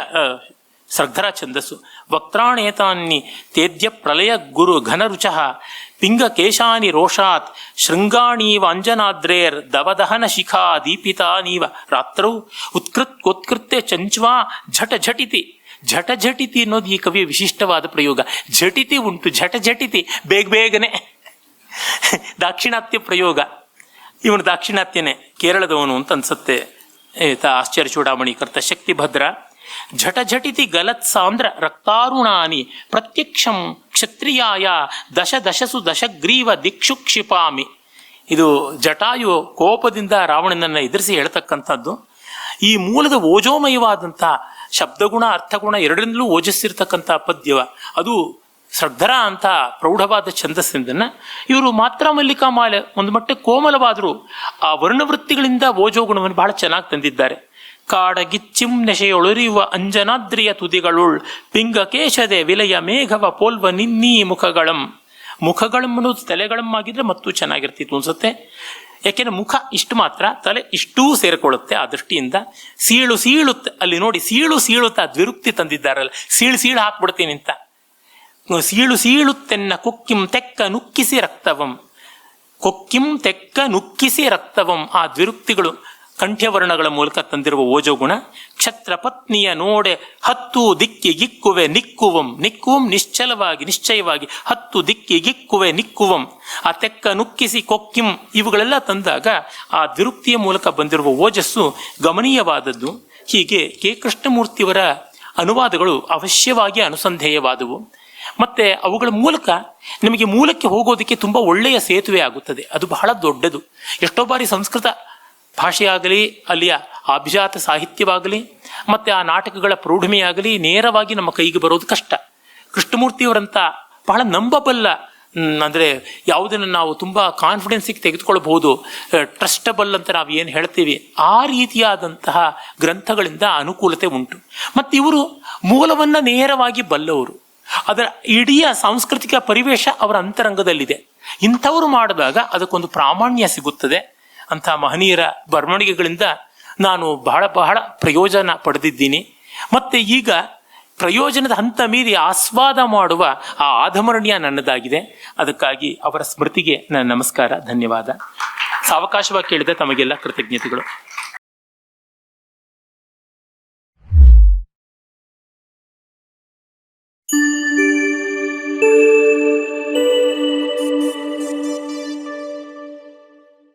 A: ಸರ್ಧರ ಛಂದಸ್ಸು. ವಕ್ತಾಣೇತಾನಿ ತೇದ್ಯ ಪ್ರಲಯ ಗುರು ಘನರುಚ, ಪಿಂಗಕೇಶಾನಿ ರೋಷಾತ್ ಶೃಂಗಾಣೀವ ಅಂಜನಾದ್ರೇರ್ ದವದಹನ ಶಿಖಾ ದೀಪಿತಾನೀವ ರಾತ್ರೌ, ಉತ್ಕೃತ್ ಉತ್ಕೃತ್ಯ ಚಂಚ್ವಾ ಝಟ ಝಟಿತಿ ಝಟ ಝಟಿತಿ ಅನ್ನೋದು ಈ ಕವಿಯ ವಿಶಿಷ್ಟವಾದ ಪ್ರಯೋಗ. ಝಟಿತಿ ಉಂಟು ಝಟ ಝಟಿತಿ ಬೇಗ ಬೇಗನೆ. ದಾಕ್ಷಿಣಾತ್ಯ ಪ್ರಯೋಗ. ಇವನು ದಾಕ್ಷಿಣಾತ್ಯನೇ, ಕೇರಳದವನು ಅಂತ ಅನ್ಸುತ್ತೆ. ಈತ ಆಶ್ಚರ್ಯ ಚೂಡಾಮಣಿ ಕರ್ತ ಶಕ್ತಿ ಭದ್ರ ಝಟ ಝಟಿತಿ ಗಲತ್ ಸಾಂದ್ರ ರಕ್ತಾರುಣಾನಿ ಪ್ರತ್ಯಕ್ಷಂ ಕ್ಷತ್ರಿಯಾಯ ದಶ ದಶಸು ದಶಗ್ರೀವ ದಿಕ್ಷು ಕ್ಷಿಪಾಮಿ. ಇದು ಜಟಾಯು ಕೋಪದಿಂದ ರಾವಣನನ್ನು ಎದುರಿಸಿ ಹೇಳ್ತಕ್ಕಂಥದ್ದು. ಈ ಮೂಲದ ಓಜೋಮಯವಾದಂಥ ಶಬ್ದಗುಣ, ಅರ್ಥಗುಣ ಎರಡರಿಂದಲೂ ಓಜಿಸಿರ್ತಕ್ಕಂಥ ಪದ್ಯವ. ಅದು ಶ್ರದ್ಧರ ಅಂತ ಪ್ರೌಢವಾದ ಛಂದಸ್ಸಿಂದನ್ನು ಇವರು ಮಾತ್ರ ಮಲ್ಲಿಕಾ ಮಾಲೆ ಒಂದು ಮಟ್ಟ ಕೋಮಲವಾದರೂ ಆ ವರ್ಣವೃತ್ತಿಗಳಿಂದ ಓಜೋಗುಣವನ್ನು ಬಹಳ ಚೆನ್ನಾಗಿ ತಂದಿದ್ದಾರೆ. ಕಾಡಗಿಚ್ಚಿಂ ನೆಶೆಯೊಳರಿಯುವ ಅಂಜನಾದ್ರಿಯ ತುದಿಗಳುಳ್ ಪಿಂಗಕೇಶದೆ ವಿಲಯ ಮೇಘವ ಪೋಲ್ವ ನಿನ್ನೀ ಮುಖಗಳಂ. ಮುಖಗಳಮ್ಮನ್ನು ತಲೆಗಳಮ್ಮಾಗಿದ್ರೆ ಮತ್ತೂ ಚೆನ್ನಾಗಿರ್ತಿತ್ತು ಅನ್ಸುತ್ತೆ. ಯಾಕೆಂದ್ರೆ ಮುಖ ಇಷ್ಟು ಮಾತ್ರ, ತಲೆ ಇಷ್ಟೂ ಸೇರಿಕೊಳ್ಳುತ್ತೆ, ಆ ದೃಷ್ಟಿಯಿಂದ ಸೀಳು ಸೀಳುತ್ತೆ. ಅಲ್ಲಿ ನೋಡಿ ಸೀಳು ಸೀಳುತ್ತಾ ದ್ವಿರುಕ್ತಿ ತಂದಿದ್ದಾರಲ್ಲ, ಸೀಳು ಸೀಳು ಹಾಕ್ಬಿಡ್ತೀನಿ ಅಂತ. ಸೀಳು ಸೀಳುತ್ತೆನ್ನ ಕುಕ್ಕಿಂ ತೆಕ್ಕ ನುಕ್ಕಿಸಿ ರಕ್ತವಂ. ಕೊಕ್ಕಿಂ ತೆಕ್ಕ ನುಕ್ಕಿಸಿ ರಕ್ತವಂ. ಆ ದ್ವಿರುಕ್ತಿಗಳು ಕಂಠ್ಯವರ್ಣಗಳ ಮೂಲಕ ತಂದಿರುವ ಓಜೋಗುಣ ಕ್ಷತ್ರ ಪತ್ನಿಯ ನೋಡೆ ಹತ್ತು ದಿಕ್ಕಿಗಿಕ್ಕುವೆ ನಿಕ್ಕುವಂ. ನಿಕ್ಕುವಂ ನಿಶ್ಚಲವಾಗಿ, ನಿಶ್ಚಯವಾಗಿ. ಹತ್ತು ದಿಕ್ಕಿಗಿಕ್ಕುವೆ ನಿಕ್ಕುವಂ. ಆ ತೆಕ್ಕ ನುಕ್ಕಿಸಿ ಕೊಕ್ಕಿಂ. ಇವುಗಳೆಲ್ಲ ತಂದಾಗ ಆ ದಿರುಕ್ತಿಯ ಮೂಲಕ ಬಂದಿರುವ ಓಜಸ್ಸು ಗಮನೀಯವಾದದ್ದು. ಹೀಗೆ ಕೆ ಕೃಷ್ಣಮೂರ್ತಿಯವರ ಅನುವಾದಗಳು ಅವಶ್ಯವಾಗಿ ಅನುಸಂಧೇಯವಾದವು. ಮತ್ತೆ ಅವುಗಳ ಮೂಲಕ ನಿಮಗೆ ಮೂಲಕ್ಕೆ ಹೋಗೋದಕ್ಕೆ ತುಂಬ ಒಳ್ಳೆಯ ಸೇತುವೆ ಆಗುತ್ತದೆ. ಅದು ಬಹಳ ದೊಡ್ಡದು. ಎಷ್ಟೋ ಬಾರಿ ಸಂಸ್ಕೃತ ಭಾಷೆಯಾಗಲಿ, ಅಲ್ಲಿಯ ಅಭಿಜಾತ ಸಾಹಿತ್ಯವಾಗಲಿ, ಮತ್ತು ಆ ನಾಟಕಗಳ ಪ್ರೌಢಮೆಯಾಗಲಿ ನೇರವಾಗಿ ನಮ್ಮ ಕೈಗೆ ಬರೋದು ಕಷ್ಟ. ಕೃಷ್ಣಮೂರ್ತಿಯವರಂತ ಬಹಳ ನಂಬಬಲ್ಲ ಅಂದರೆ ಯಾವುದನ್ನು ನಾವು ತುಂಬ ಕಾನ್ಫಿಡೆನ್ಸಿಗೆ ತೆಗೆದುಕೊಳ್ಬಹುದು ಟ್ರಸ್ಟಬಲ್ ಅಂತ ನಾವು ಏನು ಹೇಳ್ತೀವಿ, ಆ ರೀತಿಯಾದಂತಹ ಗ್ರಂಥಗಳಿಂದ ಅನುಕೂಲತೆ ಉಂಟು. ಮತ್ತು ಇವರು ಮೂಲವನ್ನು ನೇರವಾಗಿ ಬಲ್ಲವರು. ಅದರ ಇಡೀ ಸಾಂಸ್ಕೃತಿಕ ಪರಿವೇಶ ಅವರ ಅಂತರಂಗದಲ್ಲಿದೆ. ಇಂಥವರು ಮಾಡಿದಾಗ ಅದಕ್ಕೊಂದು ಪ್ರಾಮಾಣ್ಯ ಸಿಗುತ್ತದೆ. ಅಂಥ ಮಹನೀಯರ ಬರವಣಿಗೆಗಳಿಂದ ನಾನು ಬಹಳ ಬಹಳ ಪ್ರಯೋಜನ ಪಡೆದಿದ್ದೀನಿ. ಮತ್ತೆ ಈಗ ಪ್ರಯೋಜನದ ಹಂತ ಮೀರಿ ಆಸ್ವಾದ ಮಾಡುವ ಆ ಆಧಮರಣ್ಯ ನನ್ನದಾಗಿದೆ. ಅದಕ್ಕಾಗಿ ಅವರ ಸ್ಮೃತಿಗೆ ನನ್ನ ನಮಸ್ಕಾರ, ಧನ್ಯವಾದ. ಸಾವಕಾಶವಾಗಿ ಕೇಳಿದ ತಮಗೆಲ್ಲ ಕೃತಜ್ಞತೆಗಳು.